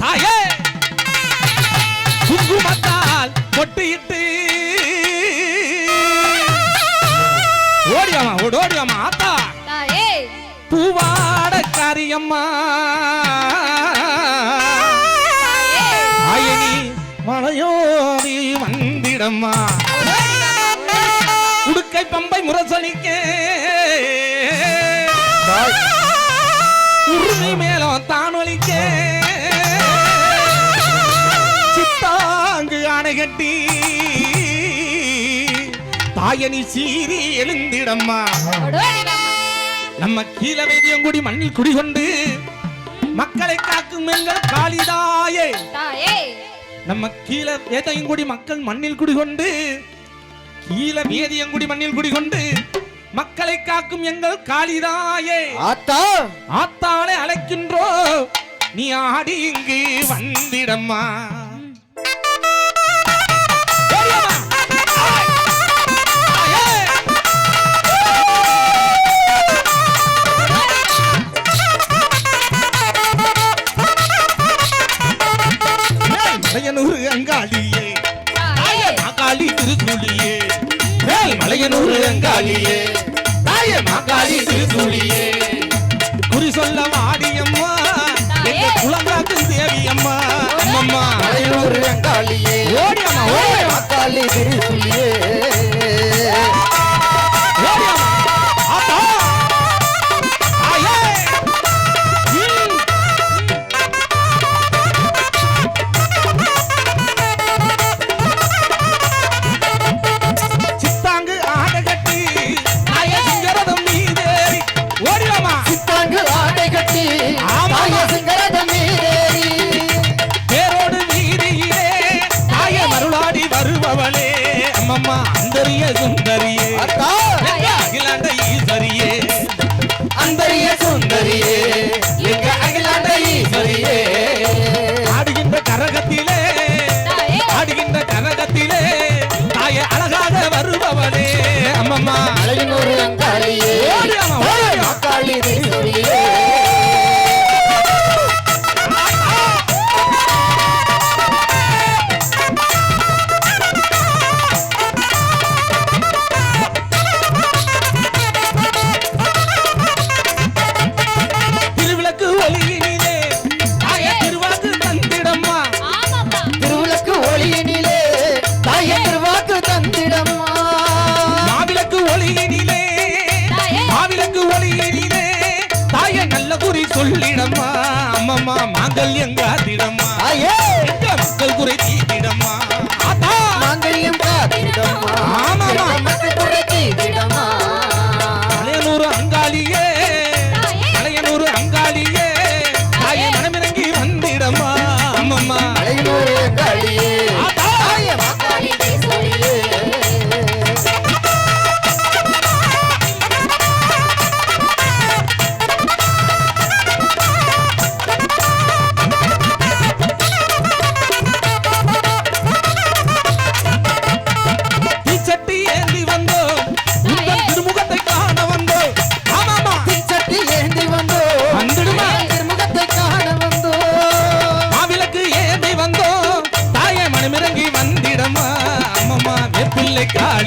தாயே! குங்குமத்தால் பொட்டியிட்டு ஓடியாமா ஓடியாமா ஆத்தா. பூவாட காரியம்மா ஆயனி மலையோடி வந்திடம்மா. உடுக்கை பம்பை முரசலிக்க உருமி மேலும் தானொலிக்க. கட்டி தாயனி சீறி எழுந்திடம்மா. நம்ம கீழ வேதியங்குடி மண்ணில் குடிகொண்டு மக்களை காக்கும் எங்கள் காளிதாயே தாயே. நம்ம கீழ வேதையங்குடி மக்கள் மண்ணில் குடிகொண்டு கீழ வேதியங்குடி மண்ணில் குடிகொண்டு மக்களை காக்கும் எங்கள் காளிதாயே ஆத்தா. ஆத்தாளை அழைக்கின்றோ நீ ஆடி இங்கு வந்திடம்மா. மேல் மலையனூர் அங்காளியே தாய மாகாளி திருத்துளியே. அம்மம்மா அந்தரிய சுந்தரியே. அகிலாண்ட ஈஸ்வரியே. அந்தரிய சுந்தரியே. எங்க அகிலாண்ட ஈஸ்வரியே. ஆடுகின்ற கரகத்திலே ஆடுகின்ற கரகத்திலே தாய அழகாக வருபவளே நல்ல குறி சொல்லிடம்மா அம்மம்மா தாயே எங்க மக்கள் குறை தீட்டிடம்மா.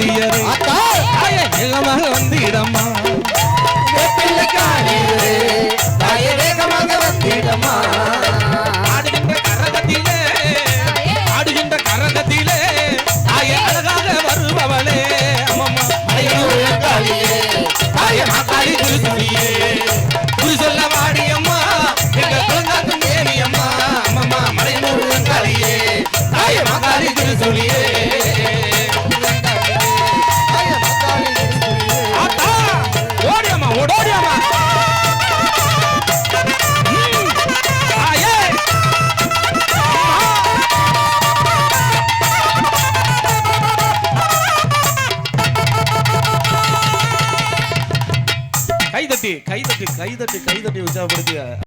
தாய வேகமாக வந்திடம்மா வேப்பிள்ளை காளியரே, தாய வேகமாக வந்திடம்மா ஆடுகின்ற கைதட்டி கைதட்டு கைதட்டு கைதட்டி உற்சாகப்படுத்திய?